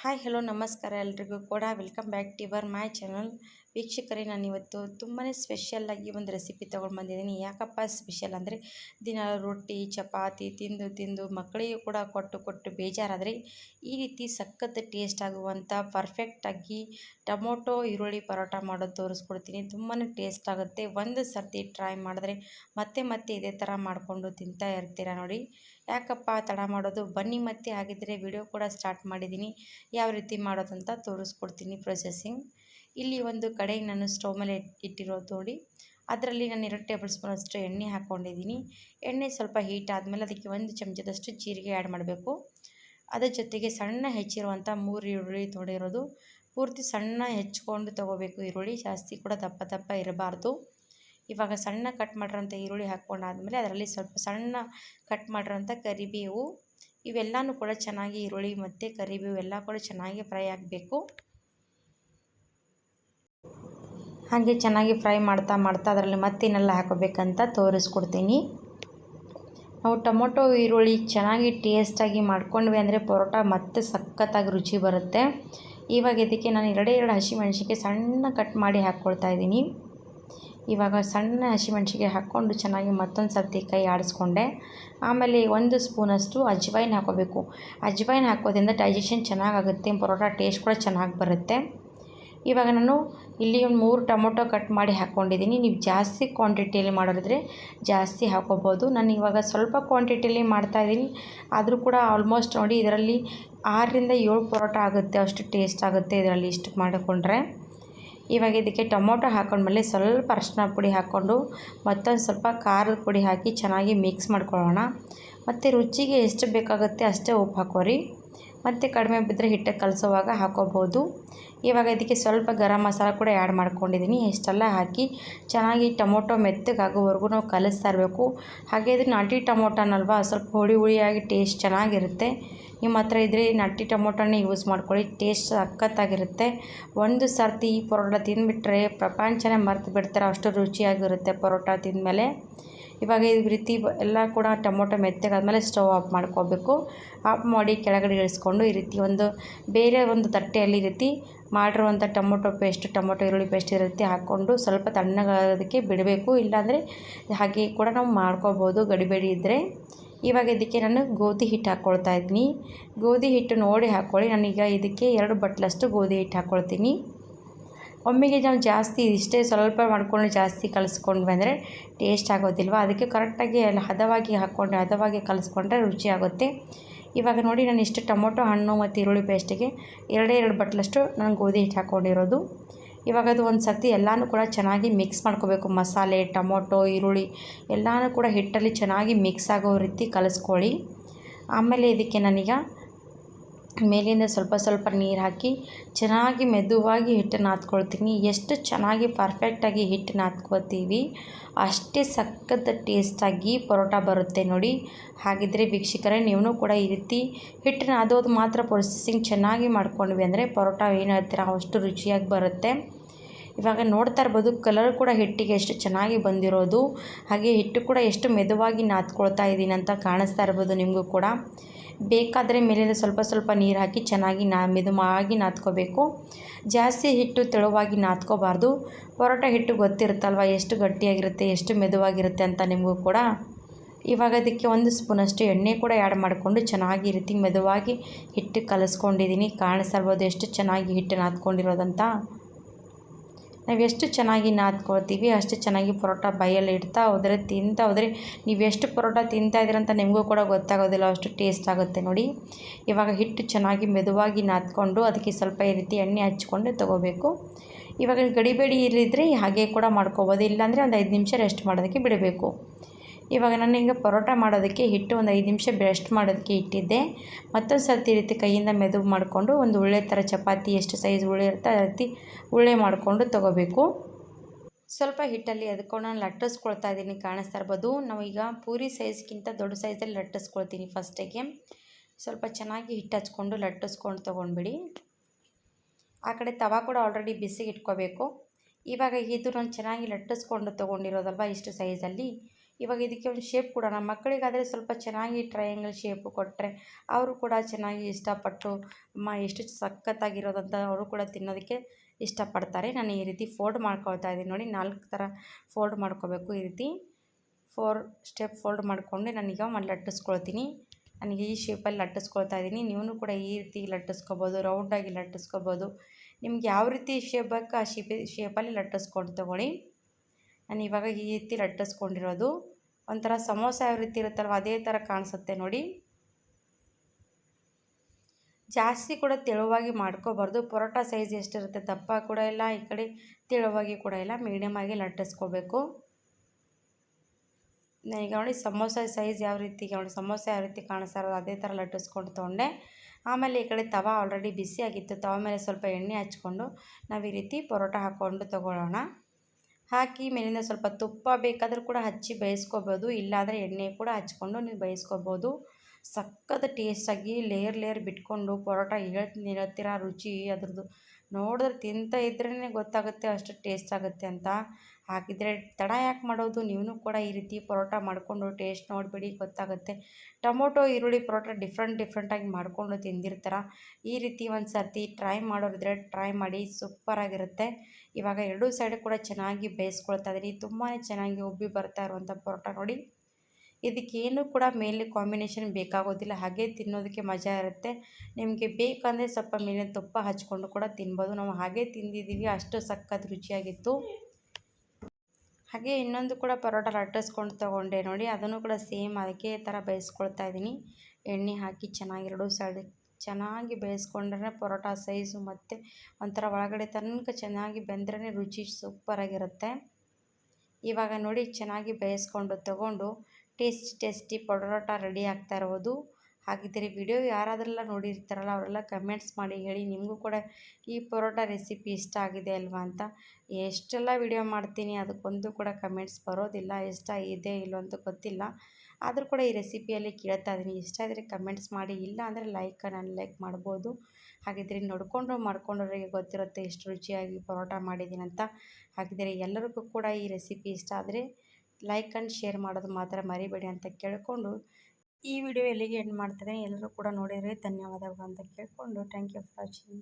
Hi hello ನಮಸ್ಕಾರ ಎಲ್ರಿಗೂ ಕೂಡ welcome back to your my channel ವೀಕ್ಷಕರೇ ನಾನು ಇವತ್ತು ತುಂಬಾ ಸ್ಪೆಷಲ್ಲಾಗಿ ಒಂದು ರೆಸಿಪಿ ತೊಗೊಂಡು ಬಂದಿದ್ದೀನಿ. ಯಾಕಪ್ಪ ಸ್ಪೆಷಲ್ ಅಂದರೆ ದಿನ ರೊಟ್ಟಿ, ಚಪಾತಿ ತಿಂದು ತಿಂದು ಮಕ್ಕಳಿಗೂ ಕೂಡ ಕೊಟ್ಟು ಕೊಟ್ಟು ಬೇಜಾರಾದರೆ ಈ ರೀತಿ ಸಖತ್ ಟೇಸ್ಟ್ ಆಗುವಂಥ ಪರ್ಫೆಕ್ಟಾಗಿ ಟೊಮೊಟೊ, ಈರುಳ್ಳಿ ಪರೋಟ ಮಾಡೋದು ತೋರಿಸ್ಕೊಡ್ತೀನಿ. ತುಂಬಾ ಟೇಸ್ಟ್ ಆಗುತ್ತೆ. ಒಂದು ಸರ್ತಿ ಟ್ರೈ ಮಾಡಿದ್ರೆ ಮತ್ತೆ ಮತ್ತೆ ಇದೇ ಥರ ಮಾಡಿಕೊಂಡು ತಿಂತಾ ಇರ್ತೀರ ನೋಡಿ. ಯಾಕಪ್ಪ ತಡ ಮಾಡೋದು? ಬನ್ನಿ ಮತ್ತೆ ಆಗಿದ್ದರೆ ವಿಡಿಯೋ ಕೂಡ ಸ್ಟಾರ್ಟ್ ಮಾಡಿದ್ದೀನಿ. ಯಾವ ರೀತಿ ಮಾಡೋದಂತ ತೋರಿಸ್ಕೊಡ್ತೀನಿ ಪ್ರೊಸೆಸಿಂಗ್ ಇಲ್ಲಿ ಒಂದು ಕಡೆ ನಾನು ಸ್ಟವ್ ಮೇಲೆ ಇಟ್ಟಿರೋದು ನೋಡಿ. ಅದರಲ್ಲಿ ನಾನು ಎರಡು ಟೇಬಲ್ ಸ್ಪೂನ್ ಅಷ್ಟು ಎಣ್ಣೆ ಹಾಕ್ಕೊಂಡಿದ್ದೀನಿ. ಎಣ್ಣೆ ಸ್ವಲ್ಪ ಹೀಟ್ ಆದಮೇಲೆ ಅದಕ್ಕೆ ಒಂದು ಚಮಚದಷ್ಟು ಜೀರಿಗೆ ಆ್ಯಡ್ ಮಾಡಬೇಕು. ಅದರ ಜೊತೆಗೆ ಸಣ್ಣ ಹೆಚ್ಚಿರುವಂಥ ಮೂರು ಈರುಳ್ಳಿ ತೊಡೆಯಿರೋದು ಪೂರ್ತಿ ಸಣ್ಣ ಹೆಚ್ಕೊಂಡು ತೊಗೋಬೇಕು ಈರುಳ್ಳಿ, ಜಾಸ್ತಿ ಕೂಡ ದಪ್ಪ ದಪ್ಪ ಇರಬಾರ್ದು. ಇವಾಗ ಸಣ್ಣ ಕಟ್ ಮಾಡಿರೋಂಥ ಈರುಳ್ಳಿ ಹಾಕ್ಕೊಂಡಾದಮೇಲೆ ಅದರಲ್ಲಿ ಸ್ವಲ್ಪ ಸಣ್ಣ ಕಟ್ ಮಾಡಿರೋಂಥ ಕರಿಬೇವು. ಇವೆಲ್ಲನೂ ಕೂಡ ಚೆನ್ನಾಗಿ ಈರುಳ್ಳಿ ಮತ್ತು ಕರಿಬೇವು ಎಲ್ಲ ಕೂಡ ಚೆನ್ನಾಗಿ ಫ್ರೈ ಆಗಬೇಕು. ಹಾಗೆ ಚೆನ್ನಾಗಿ ಫ್ರೈ ಮಾಡ್ತಾ ಮಾಡ್ತಾ ಅದರಲ್ಲಿ ಮತ್ತೇನೆಲ್ಲ ಹಾಕೋಬೇಕಂತ ತೋರಿಸ್ಕೊಡ್ತೀನಿ. ನಾವು ಟೊಮೊಟೊ, ಈರುಳ್ಳಿ ಚೆನ್ನಾಗಿ ಟೇಸ್ಟಾಗಿ ಮಾಡ್ಕೊಂಡ್ವಿ ಅಂದರೆ ಪರೋಟ ಮತ್ತೆ ಸಖತ್ತಾಗಿ ರುಚಿ ಬರುತ್ತೆ. ಇವಾಗ ಇದಕ್ಕೆ ನಾನು ಎರಡೇ ಎರಡು ಹಸಿಮೆಣ್ಸಿಗೆ ಸಣ್ಣ ಕಟ್ ಮಾಡಿ ಹಾಕ್ಕೊಳ್ತಾ ಇದ್ದೀನಿ. ಇವಾಗ ಸಣ್ಣ ಹಸಿಮೆಣ್ಸಿಗೆ ಹಾಕ್ಕೊಂಡು ಚೆನ್ನಾಗಿ ಮತ್ತೊಂದು ಸರ್ತಿ ಕೈ ಆಡಿಸ್ಕೊಂಡೆ. ಆಮೇಲೆ ಒಂದು ಸ್ಪೂನಷ್ಟು ಅಜ್ವೈನ್ ಹಾಕೋಬೇಕು. ಅಜ್ವೈನ್ ಹಾಕೋದ್ರಿಂದ ಡೈಜೆಷನ್ ಚೆನ್ನಾಗಾಗುತ್ತೆ, ಪರೋಟ ಟೇಸ್ಟ್ ಕೂಡ ಚೆನ್ನಾಗಿ ಬರುತ್ತೆ. ಇವಾಗ ನಾನು ಇಲ್ಲಿ ಒಂದು ಮೂರು ಟೊಮೊಟೊ ಕಟ್ ಮಾಡಿ ಹಾಕ್ಕೊಂಡಿದ್ದೀನಿ. ನೀವು ಜಾಸ್ತಿ ಕ್ವಾಂಟಿಟಿಯಲ್ಲಿ ಮಾಡೋರಿದ್ರೆ ಜಾಸ್ತಿ ಹಾಕೋಬೋದು ನಾನು ಇವಾಗ ಸ್ವಲ್ಪ ಕ್ವಾಂಟಿಟಿಯಲ್ಲಿ ಮಾಡ್ತಾಯಿದ್ದೀನಿ ಆದರೂ ಕೂಡ ಆಲ್ಮೋಸ್ಟ್ ನೋಡಿ ಇದರಲ್ಲಿ ಆರರಿಂದ ಏಳು ಪರೋಟ ಆಗುತ್ತೆ. ಅಷ್ಟು ಟೇಸ್ಟ್ ಆಗುತ್ತೆ ಇದರಲ್ಲಿ ಇಷ್ಟು ಮಾಡಿಕೊಂಡ್ರೆ. ಇವಾಗ ಇದಕ್ಕೆ ಟೊಮೊಟೊ ಹಾಕೊಂಡ್ಮೇಲೆ ಸ್ವಲ್ಪ ಅರಶಿನ ಪುಡಿ ಹಾಕ್ಕೊಂಡು ಮತ್ತೊಂದು ಸ್ವಲ್ಪ ಖಾರದ ಪುಡಿ ಹಾಕಿ ಚೆನ್ನಾಗಿ ಮಿಕ್ಸ್ ಮಾಡ್ಕೊಳ್ಳೋಣ. ಮತ್ತು ರುಚಿಗೆ ಎಷ್ಟು ಬೇಕಾಗುತ್ತೆ ಅಷ್ಟೇ ಉಪ್ಪು ಹಾಕೋರಿ ಮತ್ತು ಕಡಿಮೆ ಬಿದ್ದರೆ ಹಿಟ್ಟು ಕಲಸೋವಾಗ ಹಾಕೋಬೋದು ಇವಾಗ ಇದಕ್ಕೆ ಸ್ವಲ್ಪ ಗರಂ ಮಸಾಲ ಕೂಡ ಆ್ಯಡ್ ಮಾಡ್ಕೊಂಡಿದ್ದೀನಿ ಇಷ್ಟೆಲ್ಲ ಹಾಕಿ ಚೆನ್ನಾಗಿ ಟೊಮೊಟೊ ಮೆತ್ತಗಾಗೋವರೆಗೂ ನಾವು ಕಲಿಸ್ತಾ ಇರಬೇಕು. ಹಾಗೆ ಇದು ನಾಟಿ ಟೊಮೊಟೊನಲ್ವಾ, ಸ್ವಲ್ಪ ಹುಳಿ ಹುಳಿಯಾಗಿ ಟೇಸ್ಟ್ ಚೆನ್ನಾಗಿರುತ್ತೆ. ನಿಮ್ಮ ಹತ್ರ ಇದ್ರೆ ನಟ್ಟಿ ಟೊಮೊಟೊನೇ ಯೂಸ್ ಮಾಡ್ಕೊಳ್ಳಿ ಟೇಸ್ಟ್ ಸಖತ್ತಾಗಿರುತ್ತೆ. ಒಂದು ಸರ್ತಿ ಈ ಪರೋಟ ತಿಂದುಬಿಟ್ರೆ ಪ್ರಪಂಚನೇ ಮರೆತು ಬಿಡ್ತಾರೆ, ಅಷ್ಟು ರುಚಿಯಾಗಿರುತ್ತೆ ಪರೋಟ ತಿಂದಮೇಲೆ. ಇವಾಗ ಈ ರೀತಿ ಎಲ್ಲ ಕೂಡ ಟೊಮೊಟೊ ಮೆತ್ತಗಾದ್ಮೇಲೆ ಸ್ಟವ್ ಆಫ್ ಮಾಡ್ಕೋಬೇಕು. ಆಫ್ ಮಾಡಿ ಕೆಳಗಡೆ ಇಳಿಸ್ಕೊಂಡು ಈ ರೀತಿ ಒಂದು ಬೇರೆ ಒಂದು ತಟ್ಟೆಯಲ್ಲಿ ಈ ರೀತಿ ಮಾಡಿರುವಂಥ ಟೊಮೊಟೊ ಪೇಸ್ಟ್, ಟೊಮೊಟೊ ಈರುಳ್ಳಿ ಪೇಸ್ಟ್ ರೀತಿ ಹಾಕ್ಕೊಂಡು ಸ್ವಲ್ಪ ತಣ್ಣಗಾಗೋದಕ್ಕೆ ಬಿಡಬೇಕು. ಇಲ್ಲಾಂದರೆ ಹಾಗೆ ಕೂಡ ನಾವು ಮಾಡ್ಕೋಬೋದು ಗಡಿಬೇಡಿ ಇದ್ದರೆ ಇವಾಗ ಇದಕ್ಕೆ ನಾನು ಗೋಧಿ ಹಿಟ್ಟು ಹಾಕ್ಕೊಳ್ತಾ ಇದ್ದೀನಿ. ಗೋಧಿ ಹಿಟ್ಟು ನೋಡಿ ಹಾಕ್ಕೊಳ್ಳಿ. ನಾನೀಗ ಇದಕ್ಕೆ ಎರಡು ಬಟ್ಲಷ್ಟು ಗೋಧಿ ಹಿಟ್ಟು ಹಾಕ್ಕೊಳ್ತೀನಿ. ಒಮ್ಮೆಗೆ ನಾವು ಜಾಸ್ತಿ ಇಷ್ಟೇ ಸ್ವಲ್ಪ ಮಾಡ್ಕೊಂಡು ಜಾಸ್ತಿ ಕಲಿಸ್ಕೊಂಡ್ವಿ ಅಂದರೆ ಟೇಸ್ಟ್ ಆಗೋದಿಲ್ವ? ಅದಕ್ಕೆ ಕರೆಕ್ಟಾಗಿ ಎಲ್ಲ ಹದವಾಗಿ ಹಾಕ್ಕೊಂಡ್ರೆ ಹದವಾಗಿ ಕಲಿಸ್ಕೊಂಡ್ರೆ ರುಚಿ ಆಗುತ್ತೆ. ಇವಾಗ ನೋಡಿ ನಾನು ಇಷ್ಟು ಟೊಮೊಟೊ, ಹಣ್ಣು ಮತ್ತು ಈರುಳ್ಳಿ ಪೇಸ್ಟಿಗೆ ಎರಡೇ ಎರಡು ಬಟ್ಲಷ್ಟು ನಾನು ಗೋಧಿ ಹಿಟ್ಟು ಹಾಕ್ಕೊಂಡಿರೋದು ಇವಾಗ ಅದು ಒಂದು ಸರ್ತಿ ಎಲ್ಲನೂ ಕೂಡ ಚೆನ್ನಾಗಿ ಮಿಕ್ಸ್ ಮಾಡ್ಕೋಬೇಕು. ಮಸಾಲೆ, ಟೊಮೊಟೊ, ಈರುಳ್ಳಿ ಎಲ್ಲನೂ ಕೂಡ ಹಿಟ್ಟಲ್ಲಿ ಚೆನ್ನಾಗಿ ಮಿಕ್ಸ್ ಆಗೋ ರೀತಿ ಕಲಿಸ್ಕೊಳ್ಳಿ. ಆಮೇಲೆ ಇದಕ್ಕೆ ನಾನೀಗ ಮೇಲಿಂದ ಸ್ವಲ್ಪ ಸ್ವಲ್ಪ ನೀರು ಹಾಕಿ ಚೆನ್ನಾಗಿ ಮೆದುವಾಗಿ ಹಿಟ್ಟು ನಾದ್ಕೊಳ್ತೀನಿ. ಎಷ್ಟು ಚೆನ್ನಾಗಿ ಪರ್ಫೆಕ್ಟಾಗಿ ಹಿಟ್ಟು ನಾದ್ಕೋತೀವಿ ಅಷ್ಟೇ ಸಖತ್ ಟೇಸ್ಟಾಗಿ ಪರೋಟ ಬರುತ್ತೆ ನೋಡಿ. ಹಾಗಿದ್ದರೆ ವೀಕ್ಷಕರೇ ನೀವು ಕೂಡ ಈ ರೀತಿ ಹಿಟ್ಟು ನಾದೋದು ಮಾತ್ರ ಪ್ರೊಸೆಸಿಂಗ್ ಚೆನ್ನಾಗಿ ಮಾಡ್ಕೊಂಡ್ವಿ ಅಂದರೆ ಪರೋಟ ಏನು ಹೇಳ್ತೀರ, ಅಷ್ಟು ರುಚಿಯಾಗಿ ಬರುತ್ತೆ. ಇವಾಗ ನೋಡ್ತಾ ಇರ್ಬೋದು ಕಲರ್ ಕೂಡ ಹಿಟ್ಟಿಗೆ ಎಷ್ಟು ಚೆನ್ನಾಗಿ ಬಂದಿರೋದು. ಹಾಗೆ ಹಿಟ್ಟು ಕೂಡ ಎಷ್ಟು ಮೆದುವಾಗಿ ನಾದ್ಕೊಳ್ತಾ ಇದ್ದೀನಿ ಅಂತ ಕಾಣಿಸ್ತಾ ಇರ್ಬೋದು ನಿಮಗೂ ಕೂಡ. ಬೇಕಾದರೆ ಮೇಲಿಂದ ಸ್ವಲ್ಪ ಸ್ವಲ್ಪ ನೀರು ಹಾಕಿ ಚೆನ್ನಾಗಿ ನಾ ಮೆದುವಾಗಿ ನಾದ್ಕೋಬೇಕು. ಜಾಸ್ತಿ ಹಿಟ್ಟು ತೆಳುವಾಗಿ ನಾದ್ಕೋಬಾರ್ದು. ಪರೋಟ ಹಿಟ್ಟು ಗೊತ್ತಿರುತ್ತಲ್ವ? ಎಷ್ಟು ಗಟ್ಟಿಯಾಗಿರುತ್ತೆ, ಎಷ್ಟು ಮೆದುವಾಗಿರುತ್ತೆ ಅಂತ ನಿಮಗೂ ಕೂಡ. ಇವಾಗ ಅದಕ್ಕೆ ಒಂದು ಸ್ಪೂನಷ್ಟು ಎಣ್ಣೆ ಕೂಡ ಆ್ಯಡ್ ಮಾಡಿಕೊಂಡು ಚೆನ್ನಾಗಿ ರೀತಿ ಮೆದುವಾಗಿ ಹಿಟ್ಟು ಕಲಿಸ್ಕೊಂಡಿದ್ದೀನಿ. ಕಾಣಿಸ್ತಾ ಎಷ್ಟು ಚೆನ್ನಾಗಿ ಹಿಟ್ಟು ನಾದ್ಕೊಂಡಿರೋದಂತ. ನಾವು ಎಷ್ಟು ಚೆನ್ನಾಗಿ ನಾದ್ಕೊಳ್ತೀವಿ, ಅಷ್ಟು ಚೆನ್ನಾಗಿ ಪರೋಟ ಬೈಯಲ್ಲಿ ಇಡ್ತಾ ಹೋದರೆ ತಿಂತಾ ಹೋದರೆ ನೀವು ಎಷ್ಟು ಪರೋಟ ತಿಂತಾ ಇದ್ದೀರಂತ ನಿಮಗೂ ಕೂಡ ಗೊತ್ತಾಗೋದಿಲ್ಲ, ಅಷ್ಟು ಟೇಸ್ಟ್ ಆಗುತ್ತೆ ನೋಡಿ. ಇವಾಗ ಹಿಟ್ಟು ಚೆನ್ನಾಗಿ ಮೆದುವಾಗಿ ನಾದ್ಕೊಂಡು ಅದಕ್ಕೆ ಸ್ವಲ್ಪ ಈ ರೀತಿ ಎಣ್ಣೆ ಹಚ್ಕೊಂಡು ತೊಗೋಬೇಕು. ಇವಾಗ ಗಡಿಬೇಡಿ ಇಲ್ಲಿದ್ದರೆ ಹಾಗೆ ಕೂಡ ಮಾಡ್ಕೋಬೋದು, ಇಲ್ಲಾಂದರೆ ಒಂದು ಐದು ನಿಮಿಷ ರೆಸ್ಟ್ ಮಾಡೋದಕ್ಕೆ ಬಿಡಬೇಕು. ಇವಾಗ ನಾನು ಈಗ ಪರೋಟ ಮಾಡೋದಕ್ಕೆ ಹಿಟ್ಟು ಒಂದು ಐದು ನಿಮಿಷ ಬ್ರೆಸ್ಟ್ ಮಾಡೋದಕ್ಕೆ ಇಟ್ಟಿದ್ದೆ. ಮತ್ತೊಂದು ಸರ್ತಿ ಈ ರೀತಿ ಕೈಯಿಂದ ಮೆದು ಮಾಡಿಕೊಂಡು ಒಂದು ಉಳ್ಳೆ ಥರ ಚಪಾತಿ ಎಷ್ಟು ಸೈಜ್ ಉಳ್ಳೆ ಇರುತ್ತೆ ಆ ರೀತಿ ಉಳ್ಳೆ ಮಾಡಿಕೊಂಡು ತೊಗೋಬೇಕು. ಸ್ವಲ್ಪ ಹಿಟ್ಟಲ್ಲಿ ಅದಕ್ಕೊಂಡು ನಾನು ಲಟ್ಟಿಸ್ಕೊಳ್ತಾ ಇದ್ದೀನಿ ಕಾಣಿಸ್ತಾ ಇರ್ಬೋದು. ನಾವು ಈಗ ಪೂರಿ ಸೈಜ್ಗಿಂತ ದೊಡ್ಡ ಸೈಜಲ್ಲಿ ಲಟ್ಟಿಸ್ಕೊಳ್ತೀನಿ ಫಸ್ಟಿಗೆ. ಸ್ವಲ್ಪ ಚೆನ್ನಾಗಿ ಹಿಟ್ಟು ಹಚ್ಕೊಂಡು ಲಟ್ಟಿಸ್ಕೊಂಡು ತೊಗೊಂಡ್ಬಿಡಿ. ಆ ಕಡೆ ತವಾ ಕೂಡ ಆಲ್ರೆಡಿ ಬಿಸಿಗೆ ಇಟ್ಕೋಬೇಕು ಇವಾಗ ಇದು ನಾನು ಚೆನ್ನಾಗಿ ಲಟ್ಟಿಸ್ಕೊಂಡು ತೊಗೊಂಡಿರೋದಲ್ವ ಇಷ್ಟು ಸೈಜಲ್ಲಿ? ಇವಾಗ ಇದಕ್ಕೆ ಒಂದು ಶೇಪ್ ಕೊಡೋಣ. ಮಕ್ಕಳಿಗಾದರೆ ಸ್ವಲ್ಪ ಚೆನ್ನಾಗಿ ಟ್ರಯಾಂಗಲ್ ಶೇಪ್ ಕೊಟ್ಟರೆ ಅವರು ಕೂಡ ಚೆನ್ನಾಗಿ ಇಷ್ಟಪಟ್ಟು, ಅಮ್ಮ ಎಷ್ಟು ಸಖತ್ತಾಗಿರೋದಂತ ಅವರು ಕೂಡ ತಿನ್ನೋದಕ್ಕೆ ಇಷ್ಟಪಡ್ತಾರೆ. ನಾನು ಈ ರೀತಿ ಫೋಲ್ಡ್ ಮಾಡ್ಕೊಳ್ತಾ ಇದ್ದೀನಿ. ನೋಡಿ, ನಾಲ್ಕು ಥರ ಫೋಲ್ಡ್ ಮಾಡ್ಕೋಬೇಕು. ಈ ರೀತಿ ಫೋರ್ ಸ್ಟೆಪ್ ಫೋಲ್ಡ್ ಮಾಡಿಕೊಂಡು ನಾನೀಗ ಲಟ್ಟಿಸ್ಕೊಳ್ತೀನಿ. ನನಗೆ ಈ ಶೇಪಲ್ಲಿ ಲಟ್ಟಿಸ್ಕೊಳ್ತಾ ಇದ್ದೀನಿ. ನೀವು ಕೂಡ ಈ ರೀತಿ ಲಟ್ಟಿಸ್ಕೊಬೋದು ರೌಂಡಾಗಿ ಲಟ್ಟಿಸ್ಕೋಬೋದು. ನಿಮ್ಗೆ ಯಾವ ರೀತಿ ಶೇಪ್ ಬೇಕು ಆ ಶೇಪ್ ಶೇಪಲ್ಲಿ ಲಟ್ಟಿಸ್ಕೊಂಡು ತೊಗೊಳ್ಳಿ. ನಾನು ಇವಾಗ ಈ ರೀತಿ ಲಟ್ಟಿಸ್ಕೊಂಡಿರೋದು. ಒಂಥರ ಸಮೋಸ ಯಾವ ರೀತಿ ಇರುತ್ತಲ್ವ ಅದೇ ಥರ ಕಾಣಿಸುತ್ತೆ ನೋಡಿ. ಜಾಸ್ತಿ ಕೂಡ ತೆಳುವಾಗಿ ಮಾಡ್ಕೋಬಾರ್ದು. ಪರೋಟ ಸೈಜ್ ಎಷ್ಟಿರುತ್ತೆ ದಪ್ಪ ಕೂಡ ಇಲ್ಲ, ಈ ಕಡೆ ತೆಳುವಾಗಿ ಕೂಡ ಇಲ್ಲ ಮೀಡಿಯಮ್ ಆಗಿ ಲಟ್ಟಿಸ್ಕೋಬೇಕು. ಈಗ ನೋಡಿ ಸಮೋಸ ಸೈಜ್ ಯಾವ ರೀತಿ ನೋಡಿ ಸಮೋಸ ಯಾವ ರೀತಿ ಕಾಣಿಸ್ತಾ ಇರೋದು, ಅದೇ ಥರ ಲಟ್ಟಿಸ್ಕೊಂಡು ತೊಗೊಂಡೆ. ಆಮೇಲೆ ಈ ಕಡೆ ತವ ಆಲ್ರೆಡಿ ಬಿಸಿಯಾಗಿತ್ತು, ತವ ಮೇಲೆ ಸ್ವಲ್ಪ ಎಣ್ಣೆ ಹಚ್ಕೊಂಡು ನಾವು ಈ ರೀತಿ ಪರೋಟ ಹಾಕ್ಕೊಂಡು ತೊಗೊಳ್ಳೋಣ. ಹಾಕಿ ಮೇಲಿಂದ ಸ್ವಲ್ಪ ತುಪ್ಪ ಬೇಕಾದರೂ ಕೂಡ ಹಚ್ಚಿ ಬೇಯಿಸ್ಕೋಬೋದು, ಇಲ್ಲಾಂದರೆ ಎಣ್ಣೆ ಕೂಡ ಹಚ್ಕೊಂಡು ನೀವು ಬೇಯಿಸ್ಕೋಬೋದು. ಸಖತ್ ಟೇಸ್ಟಾಗಿ ಲೇಯರ್ ಲೇಯರ್ ಬಿಟ್ಕೊಂಡು ಪರೋಟ ಹೇಳ್ತೀರ ರುಚಿ ಅದ್ರದ್ದು. ನೋಡಿದ್ರೆ ತಿಂತ ಇದ್ರೇ ಗೊತ್ತಾಗುತ್ತೆ ಅಷ್ಟು ಟೇಸ್ಟ್ ಆಗುತ್ತೆ ಅಂತ. ಹಾಕಿದರೆ ತಡ ಯಾಕೆ ಮಾಡೋದು? ನೀವು ಕೂಡ ಈ ರೀತಿ ಪರೋಟ ಮಾಡಿಕೊಂಡು ಟೇಸ್ಟ್ ನೋಡಿಬಿಡಿ, ಗೊತ್ತಾಗುತ್ತೆ. ಟೊಮೊಟೊ, ಈರುಳ್ಳಿ ಪರೋಟ ಡಿಫ್ರೆಂಟ್ ಡಿಫ್ರೆಂಟಾಗಿ ಮಾಡಿಕೊಂಡು ತಿಂದಿರ್ತಾರೆ. ಈ ರೀತಿ ಒಂದು ಸರ್ತಿ ಟ್ರೈ ಮಾಡೋರಿದ್ರೆ ಟ್ರೈ ಮಾಡಿ ಸೂಪರಾಗಿರುತ್ತೆ ಇವಾಗ ಎರಡೂ ಸೈಡ್ ಕೂಡ ಚೆನ್ನಾಗಿ ಬೇಯಿಸ್ಕೊಳ್ತಾ ಇದ್ದೀನಿ ತುಂಬಾ ಚೆನ್ನಾಗಿ ಉಬ್ಬಿ ಬರ್ತಾ ಇರುವಂಥ ಪರೋಟ ನೋಡಿ. ಇದಕ್ಕೇನು ಕೂಡ ಮೇಲೆ ಕಾಂಬಿನೇಷನ್ ಬೇಕಾಗೋದಿಲ್ಲ. ಹಾಗೆ ತಿನ್ನೋದಕ್ಕೆ ಮಜಾ ಇರುತ್ತೆ. ನಿಮಗೆ ಬೇಕಂದರೆ ಸ್ವಲ್ಪ ಮೇಲೆ ತುಪ್ಪ ಹಚ್ಕೊಂಡು ಕೂಡ ತಿನ್ಬೋದು. ನಾವು ಹಾಗೆ ತಿಂದಿದ್ದೀವಿ. ಅಷ್ಟು ಸಖತ್ ರುಚಿಯಾಗಿತ್ತು. ಹಾಗೆ ಇನ್ನೊಂದು ಕೂಡ ಪರೋಟ ಲಟ್ಟಿಸ್ಕೊಂಡು ತೊಗೊಂಡೆ ನೋಡಿ, ಅದನ್ನು ಕೂಡ ಸೇಮ್ ಅದಕ್ಕೆ ಥರ ಬೇಯಿಸ್ಕೊಳ್ತಾ ಇದ್ದೀನಿ. ಎಣ್ಣೆ ಹಾಕಿ ಚೆನ್ನಾಗಿ ಎರಡು ಸೈಡ್ ಚೆನ್ನಾಗಿ ಬೇಯಿಸ್ಕೊಂಡ್ರೆ ಪರೋಟ ಸೈಜು ಮತ್ತು ಒಂಥರ ಒಳಗಡೆ ತನಕ ಚೆನ್ನಾಗಿ ಬೆಂದ್ರೇ ರುಚಿ ಸೂಪರಾಗಿರುತ್ತೆ. ಇವಾಗ ನೋಡಿ ಚೆನ್ನಾಗಿ ಬೇಯಿಸ್ಕೊಂಡು ತಗೊಂಡು ಟೇಸ್ಟಿ ಟೇಸ್ಟಿ ಪರೋಟ ರೆಡಿ ಆಗ್ತಾ ಇರೋದು. ಹಾಗಿದ್ದರೆ ವಿಡಿಯೋ ಯಾರಾದ್ರೆಲ್ಲ ನೋಡಿರ್ತಾರಲ್ಲ, ಅವರೆಲ್ಲ ಕಮೆಂಟ್ಸ್ ಮಾಡಿ ಹೇಳಿ ನಿಮಗೂ ಕೂಡ ಈ ಪರೋಟ ರೆಸಿಪಿ ಇಷ್ಟ ಆಗಿದೆ ಅಲ್ವಾ ಅಂತ. ಎಷ್ಟೆಲ್ಲ ವಿಡಿಯೋ ಮಾಡ್ತೀನಿ ಅದಕ್ಕೊಂದು ಕೂಡ ಕಮೆಂಟ್ಸ್ ಬರೋದಿಲ್ಲ ಇಷ್ಟ ಇದೆ ಇಲ್ಲೋ ಅಂತ ಗೊತ್ತಿಲ್ಲ. ಆದರೂ ಕೂಡ ಈ ರೆಸಿಪಿಯಲ್ಲಿ ಕೇಳ್ತಾ ಇದ್ದೀನಿ. ಇಷ್ಟ ಆದರೆ ಕಮೆಂಟ್ಸ್ ಮಾಡಿ, ಇಲ್ಲ ಅಂದರೆ ಲೈಕ್ ನಾನು ಲೈಕ್ ಮಾಡ್ಬೋದು. ಹಾಗಿದ್ರೆ ನೋಡಿಕೊಂಡು ಮಾಡ್ಕೊಂಡವ್ರಿಗೆ ಗೊತ್ತಿರುತ್ತೆ ಎಷ್ಟು ರುಚಿಯಾಗಿ ಪರೋಟ ಮಾಡಿದ್ದೀನಿ ಅಂತ. ಹಾಗಿದ್ದರೆ ಎಲ್ಲರಿಗೂ ಕೂಡ ಈ ರೆಸಿಪಿ ಇಷ್ಟ ಆದರೆ ಲೈಕ್ ಆ್ಯಂಡ್ ಶೇರ್ ಮಾಡೋದು ಮಾತ್ರ ಮರಿಬೇಡಿ ಅಂತ ಕೇಳಿಕೊಂಡು ಈ ವಿಡಿಯೋ ಎಲ್ಲಿಗೆ ಎಂಡ್ ಮಾಡ್ತಾರೆ ಎಲ್ಲರೂ ಕೂಡ ನೋಡಿದರೆ ಧನ್ಯವಾದಗಳು ಅಂತ ಕೇಳಿಕೊಂಡು ಥ್ಯಾಂಕ್ ಯು ಫಾರ್ ವಾಚಿಂಗ್